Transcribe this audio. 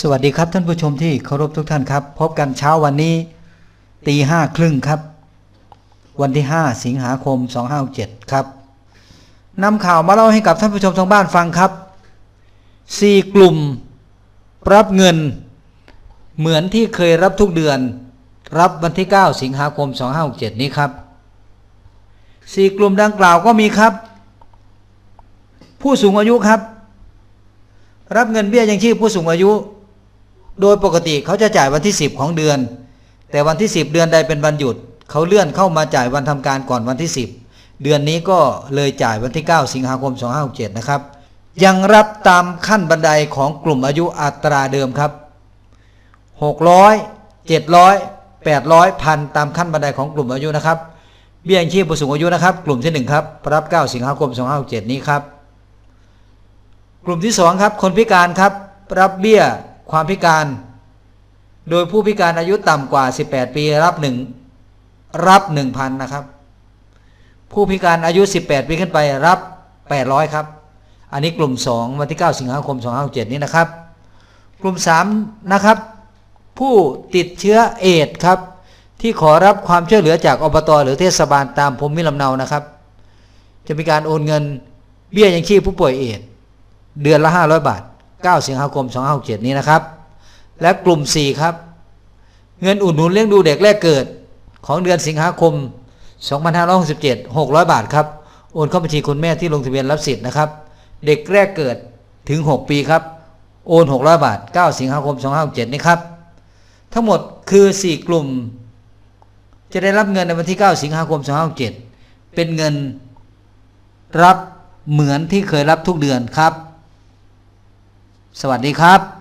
สวัสดีครับท่านผู้ชมที่เคารพทุกท่านครับ พบกันเช้าวันนี้ตีห้าครึ่งครับ วันที่ 5 สิงหาคม 2567ครับนำข่าวมาเล่าให้กับท่านผู้ชมทางบ้านฟังครับ 4 กลุ่ม รับเงิน เหมือนที่เคยรับทุกเดือน รับวันที่ 9 สิงหาคม 2567 นี้ครับ 4 กลุ่มดังกล่าวก็มีครับ ผู้สูงอายุครับ รับเงินเบี้ยยังชีพผู้สูงอายุ โดยปกติเขาจะจ่ายวันที่ 10 ของเดือน แต่วันที่ 10 เดือนใดเป็นวันหยุด เขาเลื่อนเข้ามาจ่ายวันทำการก่อนวันที่ 10 เดือนนี้ก็เลยจ่ายวันที่ 9 สิงหาคม 2567 นะครับ ยังรับตามขั้นบันไดของกลุ่มอายุอัตราเดิมครับ 600 700 800พันตามขั้นบันไดของกลุ่มอายุนะครับ เบี้ยยังชีพผู้สูงอายุนะครับ กลุ่มที่ 1 ครับรับ 9 สิงหาคม 2567 นี้ครับ กลุ่มที่สองครับ คนพิการครับ รับเบี้ย ความพิการ โดยผู้พิการอายุต่ำกว่า 18 ปีรับหนึ่งรับ1,000นะครับ ผู้พิการอายุ 18 ปีขึ้นไปรับ 800 ครับ อันนี้กลุ่ม 2 วันที่ 9 สิงหาคม 2567 นี้นะครับ กลุ่ม 3 นะครับ ผู้ติดเชื้อเอดส์ครับ ที่ขอรับความช่วยเหลือจากอบตหรือเทศบาลตามภูมิลำเนานะครับ จะมีการโอนเงินเบี้ยยังชีพผู้ป่วยเอดส์เดือนละ 500 บาท 9 สิงหาคม 2567นี้นะครับ และกลุ่ม 4 ครับ เงินอุดหนุนเลี้ยงดูเด็กแรกเกิดของเดือนสิงหาคม 2567 600 บาทครับ โอนเข้าบัญชีคุณแม่ที่ลงทะเบียนรับสิทธิ์นะครับ เด็กแรกเกิดถึง 6 ปีครับ โอน 600 บาท 9 สิงหาคม 2567นี้ครับ ทั้งหมดคือ 4 กลุ่ม จะได้รับเงินในวันที่ 9 สิงหาคม 2567 เป็นเงินรับเหมือนที่เคยรับทุกเดือนครับ สวัสดีครับ